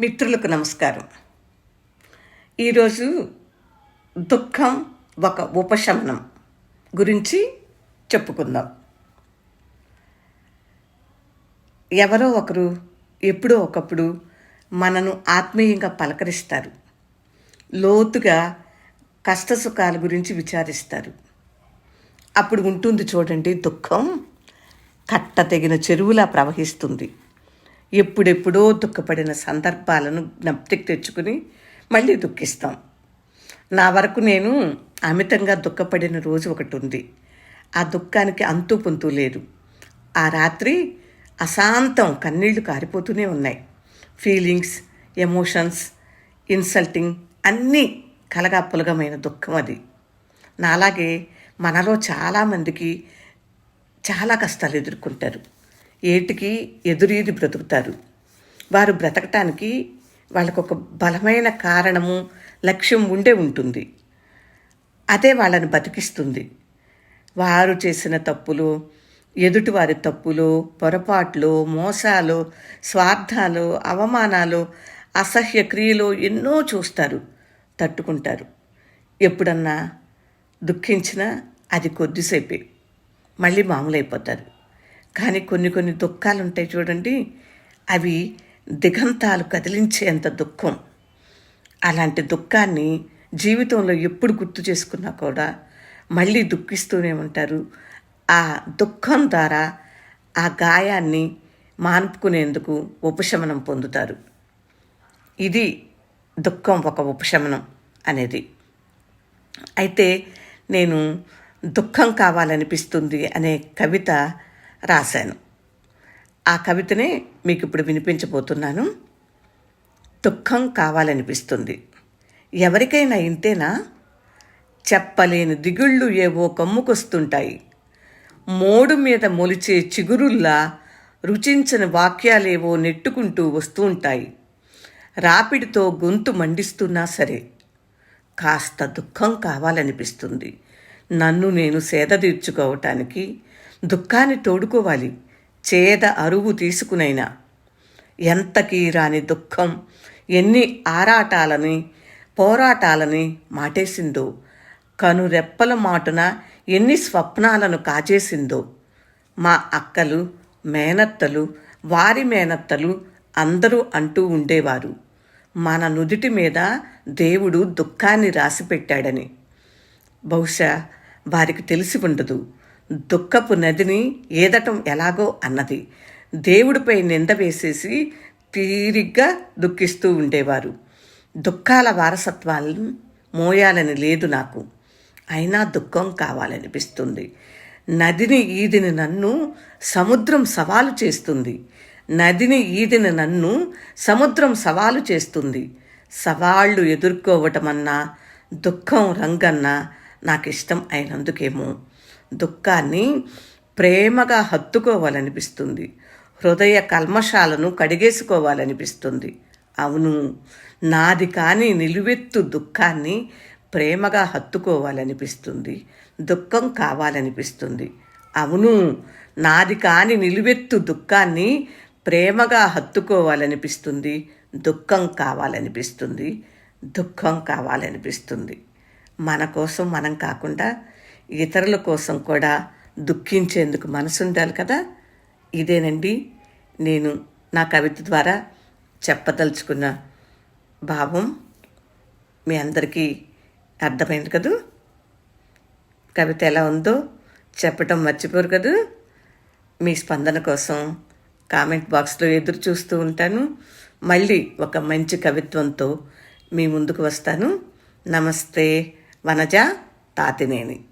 మిత్రులకు నమస్కారం. ఈరోజు దుఃఖం ఒక ఉపశమనం గురించి చెప్పుకుందాం. ఎవరో ఒకరు ఎప్పుడో ఒకప్పుడు మనను ఆత్మీయంగా పలకరిస్తారు. లోతుగా కష్టసుఖాల గురించి విచారిస్తారు. అప్పుడు ఉంటుంది చూడండి దుఃఖం కట్ట తెగిన చెరువులా ప్రవహిస్తుంది. ఎప్పుడెప్పుడో దుఃఖపడిన సందర్భాలను జ్ఞప్తికి తెచ్చుకుని మళ్ళీ దుఃఖిస్తాం. నా వరకు నేను అమితంగా దుఃఖపడిన రోజు ఒకటి ఉంది. ఆ దుఃఖానికి అంతు పొంతు లేదు. ఆ రాత్రి అశాంతం కన్నీళ్ళు కారిపోతూనే ఉన్నాయి. ఫీలింగ్స్ ఎమోషన్స్ ఇన్సల్టింగ్ అన్నీ కలగా పులగమైన దుఃఖం అది. నాలాగే మనలో చాలామందికి చాలా కష్టాలు ఎదుర్కొంటారు. ఏటికి ఎదురీది బ్రతుకుతారు. వారు బ్రతకటానికి వాళ్ళకు ఒక బలమైన కారణము లక్ష్యం ఉండే ఉంటుంది. అదే వాళ్ళని బతికిస్తుంది. వారు చేసిన తప్పులు ఎదుటివారి తప్పులు పొరపాట్లు మోసాలు స్వార్థాలు అవమానాలు అసహ్య క్రియలు ఎన్నో చూస్తారు తట్టుకుంటారు. ఎప్పుడన్నా దుఃఖించినా అది కొద్దిసేపే. మళ్ళీ మామూలైపోతారు. కానీ కొన్ని కొన్ని దుఃఖాలు ఉంటాయి చూడండి. అవి దిగంతాలు కదిలించేంత దుఃఖం. అలాంటి దుఃఖాన్ని జీవితంలో ఎప్పుడు గుర్తు చేసుకున్నా కూడా మళ్ళీ దుఃఖిస్తూనే ఉంటారు. ఆ దుఃఖం ద్వారా ఆ గాయాన్ని మానుపుకునేందుకు ఉపశమనం పొందుతారు. ఇది దుఃఖం ఒక ఉపశమనం అనేది. అయితే నేను దుఃఖం కావాలనిపిస్తుంది అనే కవిత రాశాను. ఆ కవితనే మీకు ఇప్పుడు వినిపించబోతున్నాను. దుఃఖం కావాలనిపిస్తుంది. ఎవరికైనా ఇంతేనా? చెప్పలేని దిగుళ్ళు ఏవో కమ్ముకొస్తుంటాయి. మోడు మీద మొలిచే చిగురుల్లా రుచించని వాక్యాలేవో నెట్టుకుంటూ వస్తూ ఉంటాయి రాపిడితో గొంతు మండిస్తున్నా సరే కాస్త దుఃఖం కావాలనిపిస్తుంది. నన్ను నేను సేద తీర్చుకోవటానికి దుఃఖాన్ని తోడుకోవాలి. చేద అరువు తీసుకునైనా. ఎంతకీ రాని దుఃఖం ఎన్ని ఆరాటాలని పోరాటాలని మాటేసిందో. కనురెప్పల మాటున ఎన్ని స్వప్నాలను కాజేసిందో మా అక్కలు మేనత్తలు వారి మేనత్తలు అందరూ అంటూ ఉండేవారు. మన నుదిటి మీద దేవుడు దుఃఖాన్ని రాసిపెట్టాడని. బహుశా వారికి తెలిసి ఉండదు. దుఃఖపు నదిని ఏదటం ఎలాగో అన్నది. దేవుడిపై నింద వేసేసి తీరిగ్గా దుఃఖిస్తూ ఉండేవారు. దుఃఖాల వారసత్వాలను మోయాలని లేదు నాకు. అయినా దుఃఖం కావాలనిపిస్తుంది. నదిని ఈదిని నన్ను సముద్రం సవాలు చేస్తుంది. నదిని ఈదిన నన్ను సముద్రం సవాలు చేస్తుంది. సవాళ్ళు ఎదుర్కోవటమన్నా దుఃఖం రంగన్నా నాకు ఇష్టం అయినందుకేమో. దుఃఖాన్ని ప్రేమగా హత్తుకోవాలనిపిస్తుంది. హృదయ కల్మషాలను కడిగేసుకోవాలనిపిస్తుంది. అవును నాది కాని నిలువెత్తు దుఃఖాన్ని ప్రేమగా హత్తుకోవాలనిపిస్తుంది. దుఃఖం కావాలనిపిస్తుంది. అవును నాది కాని నిలువెత్తు దుఃఖాన్ని ప్రేమగా హత్తుకోవాలనిపిస్తుంది. దుఃఖం కావాలనిపిస్తుంది. దుఃఖం కావాలనిపిస్తుంది. మన కోసం మనం కాకుండా ఇతరుల కోసం కూడా దుఃఖించేందుకు మనసు ఉండాలి కదా? ఇదేనండి నేను నా కవిత ద్వారా చెప్పదలుచుకున్న భావం. మీ అందరికీ అర్థమైంది కదూ? కవిత ఎలా ఉందో చెప్పటం మర్చిపోరు కదూ? మీ స్పందన కోసం కామెంట్ బాక్స్లో ఎదురు చూస్తూ ఉంటాను. మళ్ళీ ఒక మంచి కవిత్వంతో మీ ముందుకు వస్తాను. నమస్తే వనజ తాతినేని.